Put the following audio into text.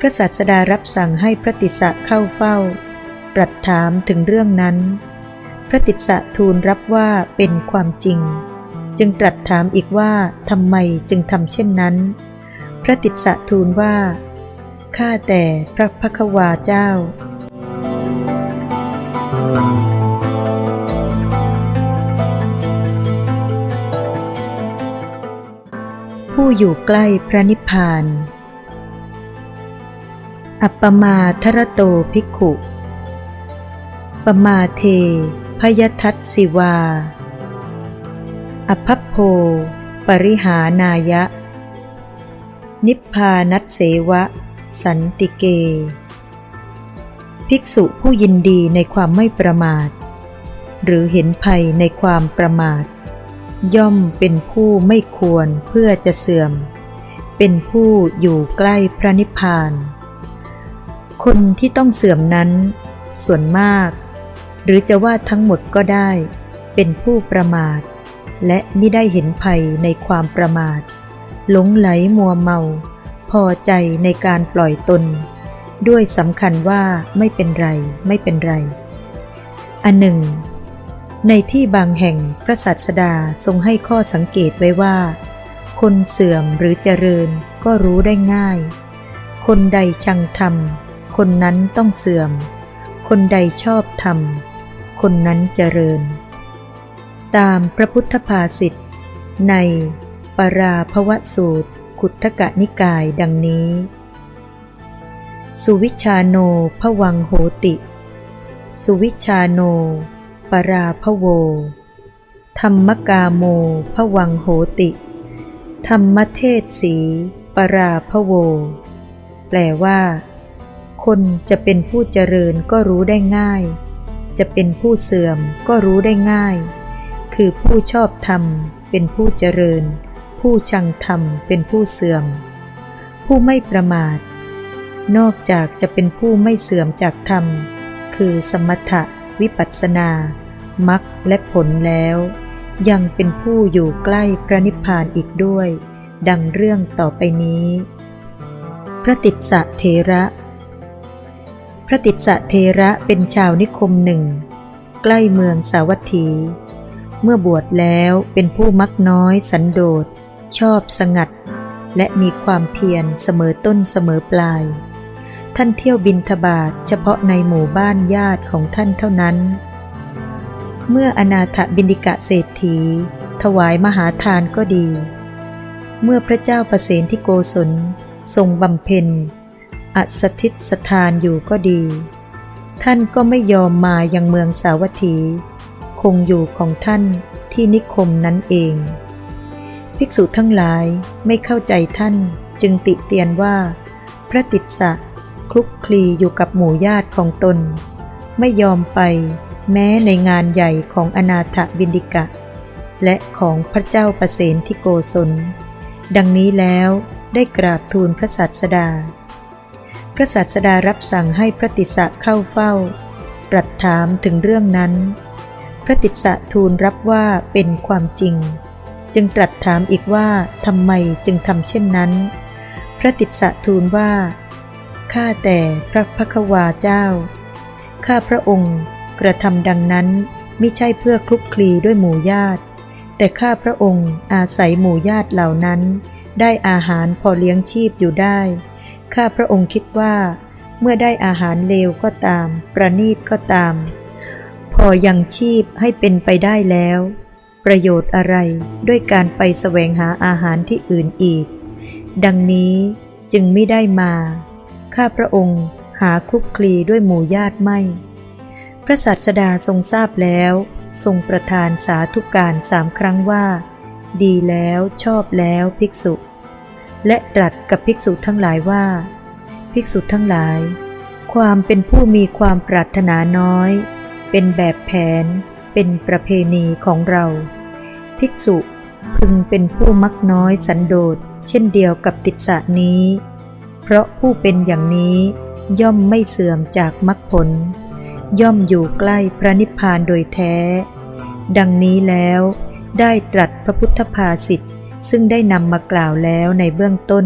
พระศาสดารับสั่งให้พระติสสะเข้าเฝ้า ตรัสถามถึงเรื่องนั้น พระติสสะทูลรับว่าเป็นความจริง จึงตรัสถามอีกว่าทำไมจึงทำเช่นนั้น พระติสสะทูลว่า ข้าแต่พระพักวาเจ้า ผู้อยู่ใกล้พระนิพพาน อัปปมาทรโตภิกขุ ปมาเท พยทัตสิวา อภัพโพ ปริหานายะ นิพพานัตเสวะ สันติเก ภิกษุผู้ยินดีในความไม่ประมาท หรือเห็นภัยในความประมาท ย่อมเป็นผู้ไม่ควรเพื่อจะเสื่อม เป็นผู้อยู่ใกล้พระนิพพาน คนที่ต้องเสื่อมนั้น ส่วนมาก หรือจะว่าทั้งหมดก็ได้ เป็นผู้ประมาท และไม่ได้เห็นภัยในความประมาท หลงไหลมัวเมา พอใจในการปล่อยตน ด้วยสำคัญว่าไม่เป็นไรไม่เป็นไร อันหนึ่ง ในที่บางแห่งพระสัสดาทรงให้ข้อสังเกตไว้ว่า คนเสื่อมหรือเจริญก็รู้ได้ง่าย คนใดชังธรรม คนนั้นต้องเสื่อม คนใดชอบธรรม คนนั้นเจริญ ตามพระพุทธภาษิตในปราภวสูตร ขุททกนิกายดังนี้ สุวิชาโนพวังโหติ สุวิชาโนปราพโว ธรรมกาโมพวังโหติ ธรรมเทศสีปราพโว แปลว่า คนจะเป็นผู้เจริญก็รู้ได้ง่าย จะเป็นผู้เสื่อมก็รู้ได้ง่าย คือผู้ชอบธรรมเป็นผู้เจริญ ผู้ชังธรรมเป็นผู้เสื่อม ผู้ไม่ประมาท นอกจากจะเป็นผู้ไม่เสื่อมจากธรรม คือสมถะวิปัสสนามักและผลแล้ว ยังเป็นผู้อยู่ใกล้พระนิพพานอีกด้วย ดังเรื่องต่อไปนี้ พระติสสะเทระ พระติสะเทระเป็นชาวนิคมหนึ่ง ใกล้เมืองสาวัตถี เมื่อบวชแล้วเป็นผู้มักน้อยสันโดษ ชอบสงัด และมีความเพียรเสมอต้นเสมอปลาย ท่านเที่ยวบินทบาทเฉพาะในหมู่บ้านญาติของท่านเท่านั้น เมื่ออนาถบินิกะเศรษฐี ถวายมหาทานก็ดี เมื่อพระเจ้าประเสนที่โกศลทรงบำเพ็ญ อัสถิตสถานอยู่ก็ดี ท่านก็ไม่ยอมมายังเมืองสาวัตถี คงอยู่ของท่านที่นิคมนั้นเอง ภิกษุทั้งหลายไม่เข้าใจท่านจึงติเตียนว่า พระติสสะคลุกคลีอยู่กับหมู่ญาติของตน ไม่ยอมไปแม้ในงานใหญ่ของอนาถบินดิกะ และของพระเจ้าประเสนที่โกศล ดังนี้แล้วได้กราบทูลพระสัสดา พระสัสดารับสั่งให้พระติสสะเข้าเฝ้า ตรัสถามถึงเรื่องนั้น พระติสสะทูลรับว่าเป็นความจริง จึงตรัสถามอีกว่าทำไมจึงทำเช่นนั้น พระติสสะทูลว่า ข้าแต่พระพักวาเจ้า ข้าพระองค์กระทำดังนั้นไม่ใช่เพื่อคลุกคลีด้วยหมู่ญาติ แต่ข้าพระองค์อาศัยหมู่ญาติเหล่านั้น ได้อาหารพอเลี้ยงชีพอยู่ได้ ข้าพระองค์คิดว่า เมื่อได้อาหารเลวก็ตาม ประนีตก็ตาม พอยังชีพให้เป็นไปได้แล้ว ประโยชน์อะไรด้วยการไปแสวงหาอาหารที่อื่นอีก ดังนี้จึงไม่ได้มา ข้าพระองค์หาคลุกคลีด้วยหมู่ญาติไม่ พระสัสดาทรงทราบแล้ว ทรงประทานสาธุการสามครั้งว่า ดีแล้วชอบแล้วภิกษุ และตรัสกับภิกษุทั้งหลายว่า ภิกษุทั้งหลาย ความเป็นผู้มีความปรารถนาน้อย เป็นแบบแผน เป็นประเพณีของเรา ภิกษุพึงเป็นผู้มักน้อยสันโดษเช่นเดียวกับติสสะนี้ เพราะผู้เป็นอย่างนี้ย่อมไม่เสื่อมจากมรรคผล ย่อมอยู่ใกล้พระนิพพานโดยแท้ ดังนี้แล้วได้ตรัสพระพุทธภาษิต ซึ่งได้นำมากล่าวแล้วในเบื้องต้น